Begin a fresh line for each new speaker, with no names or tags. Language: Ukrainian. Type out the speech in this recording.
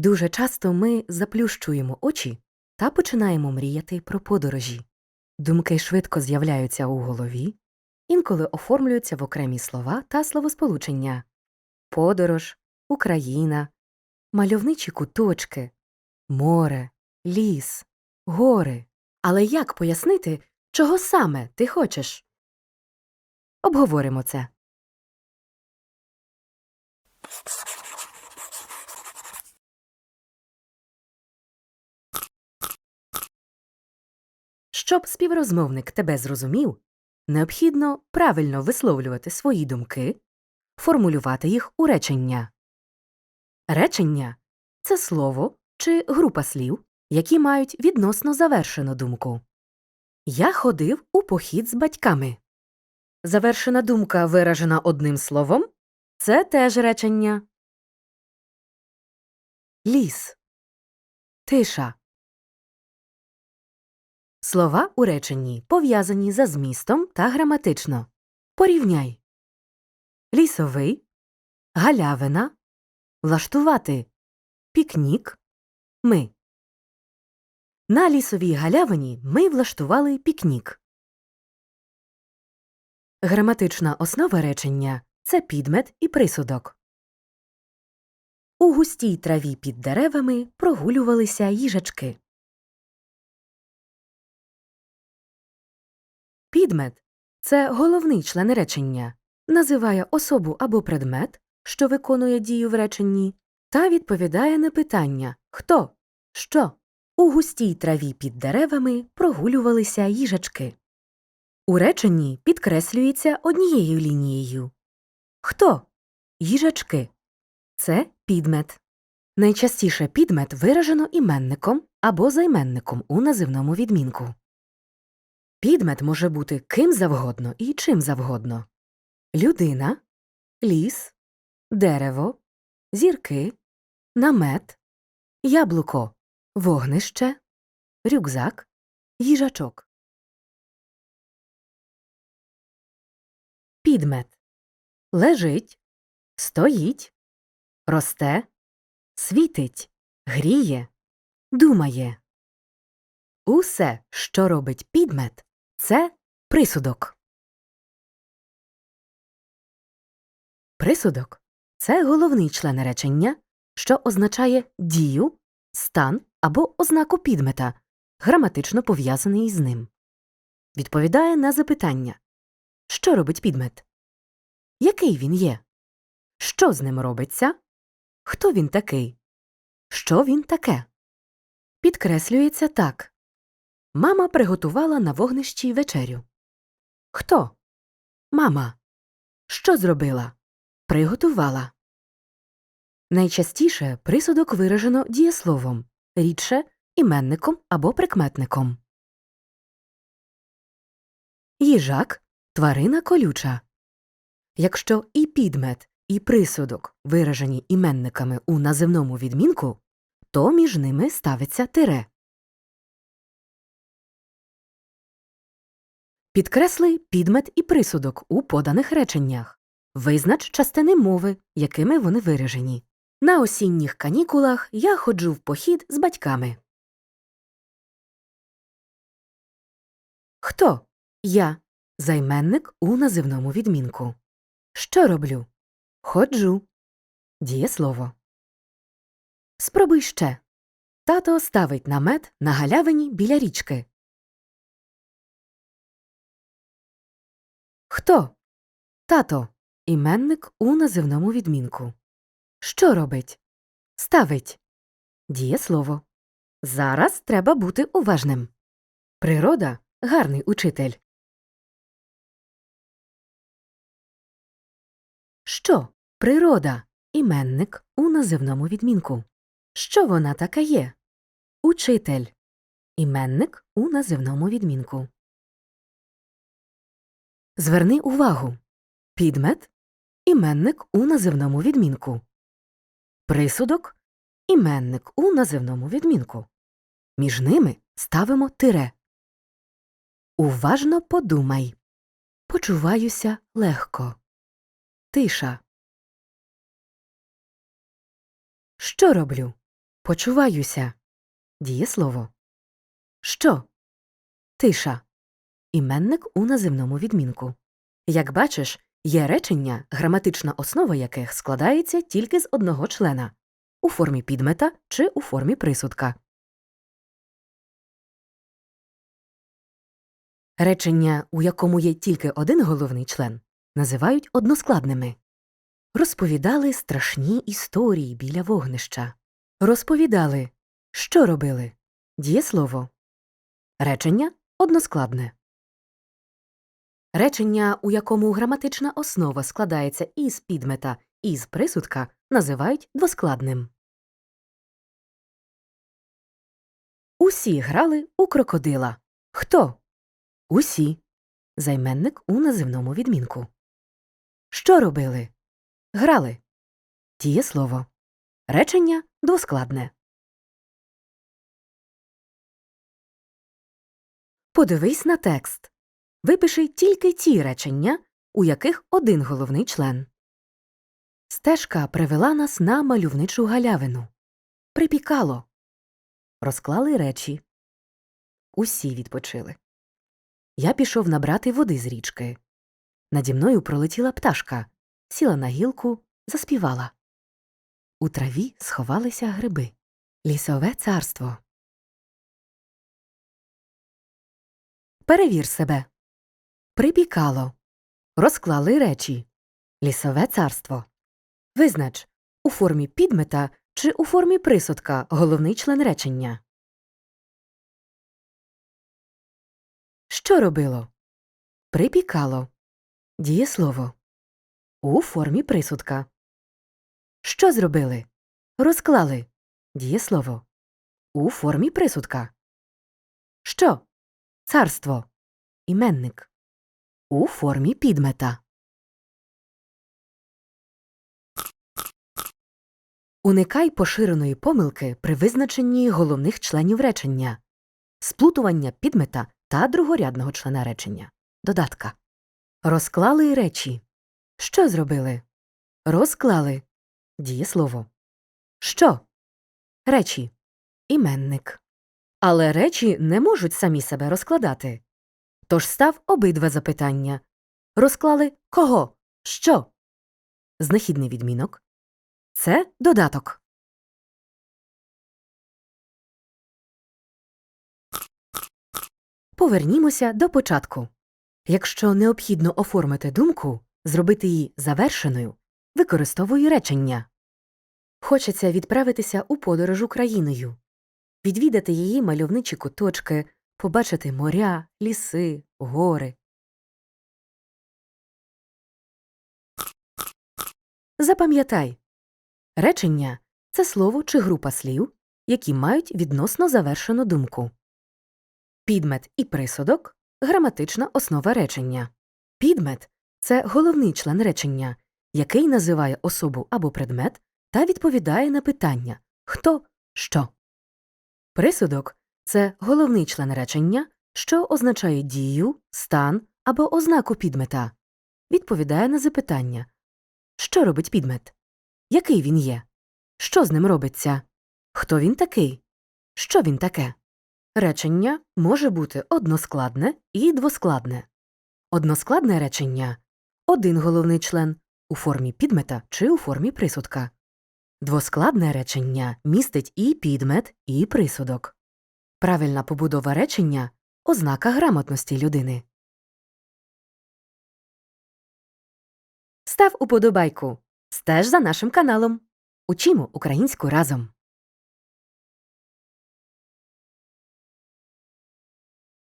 Дуже часто ми заплющуємо очі та починаємо мріяти про подорожі. Думки швидко з'являються у голові, інколи оформлюються в окремі слова та словосполучення подорож, Україна, мальовничі куточки, море, ліс, гори. Але як пояснити, чого саме ти хочеш? Обговоримо це. Щоб співрозмовник тебе зрозумів, необхідно правильно висловлювати свої думки, формулювати їх у речення. Речення це слово чи група слів, які мають відносно завершену думку. Я ходив у похід з батьками. Завершена думка, виражена одним словом, це теж речення. Ліс. Тиша. Слова у реченні пов'язані за змістом та граматично. Порівняй. Лісовий, галявина, влаштувати, пікнік, ми. На лісовій галявині ми влаштували пікнік. Граматична основа речення це підмет і присудок. У густій траві під деревами прогулювалися їжачки. Підмет це головний член речення, називає особу або предмет, що виконує дію в реченні, та відповідає на питання хто, що. У густій траві під деревами прогулювалися їжачки. У реченні підкреслюється однією лінією. Хто? Їжачки. Це підмет. Найчастіше підмет виражено іменником або займенником у називному відмінку. Підмет може бути ким завгодно і чим завгодно. Людина, ліс, дерево, зірки, намет, яблуко, вогнище, рюкзак, їжачок. Підмет лежить, стоїть, росте, світить, гріє, думає. Усе, що робить підмет, це присудок. Присудок це головний член речення, що означає дію, стан або ознаку підмета, граматично пов'язаний із ним. Відповідає на запитання Що робить підмет? Який він є? Що з ним робиться? Хто він такий? Що він таке? Підкреслюється так. Мама приготувала на вогнищі вечерю. Хто? Мама. Що зробила? Приготувала. Найчастіше присудок виражено дієсловом, рідше іменником або прикметником. Їжак тварина колюча. Якщо і підмет, і присудок виражені іменниками у називному відмінку, то між ними ставиться тире. Підкресли підмет і присудок у поданих реченнях. Визнач частини мови, якими вони виражені. На осінніх канікулах я ходжу в похід з батьками. Хто? Я. Займенник у називному відмінку. Що роблю? Ходжу. Дієслово. Спробуй ще. Тато ставить намет на галявині біля річки. Хто? Тато. Іменник у називному відмінку. Що робить? Ставить. Дієслово. Зараз треба бути уважним. Природа гарний учитель. Що? Природа. Іменник у називному відмінку. Що вона така є? Учитель. Іменник у називному відмінку. Зверни увагу. Підмет іменник у називному відмінку. Присудок іменник у називному відмінку. Між ними ставимо тире. Уважно подумай. Почуваюся легко. Тиша. Що роблю? Почуваюся. Дієслово. Що? Тиша. Іменник у називному відмінку. Як бачиш, є речення, граматична основа яких складається тільки з одного члена у формі підмета чи у формі присудка. Речення, у якому є тільки один головний член, називають односкладними. Розповідали страшні історії біля вогнища. Розповідали, що робили. Дієслово. Речення односкладне. Речення, у якому граматична основа складається із підмета і з присудка, називають двоскладним. Усі грали у крокодила. Хто? Усі. Займенник у називному відмінку. Що робили? Грали. Дієслово. Речення двоскладне. Подивись на текст. Випиши тільки ті речення, у яких один головний член. Стежка привела нас на мальовничу галявину. Припікало. Розклали речі. Усі відпочили. Я пішов набрати води з річки. Наді мною пролетіла пташка, сіла на гілку, заспівала. У траві сховалися гриби. Лісове царство. Перевір себе. Припікало. Розклали речі. Лісове царство. Визнач у формі підмета чи у формі присудка головний член речення. Що робило? Припікало. Дієслово. У формі присудка. Що зробили? Розклали. Дієслово. У формі присудка. Що? Царство. Іменник. У формі підмета. Уникай поширеної помилки при визначенні головних членів речення, сплутування підмета та другорядного члена речення. Додатка. Розклали речі. Що зробили? Розклали. Дієслово. Що? Речі. Іменник. Але речі не можуть самі себе розкладати. Тож став обидва запитання. Розклали кого? Що? Знахідний відмінок. Це додаток. Повернімося до початку. Якщо необхідно оформити думку, зробити її завершеною, використовуй речення. Хочеться відправитися у подорож Україною, відвідати її мальовничі куточки, побачити моря, ліси, гори. Запам'ятай речення це слово чи група слів, які мають відносно завершену думку. Підмет і присудок граматична основа речення. Підмет це головний член речення, який називає особу або предмет та відповідає на питання хто що. Присудок це головний член речення, що означає дію, стан або ознаку підмета. Відповідає на запитання Що робить підмет? Який він є? Що з ним робиться? Хто він такий? Що він таке? Речення може бути односкладне і двоскладне. Односкладне речення один головний член у формі підмета чи у формі присудка. Двоскладне речення містить і підмет, і присудок. Правильна побудова речення ознака грамотності людини. Став уподобайку. Стеж за нашим каналом. Учімо українську разом.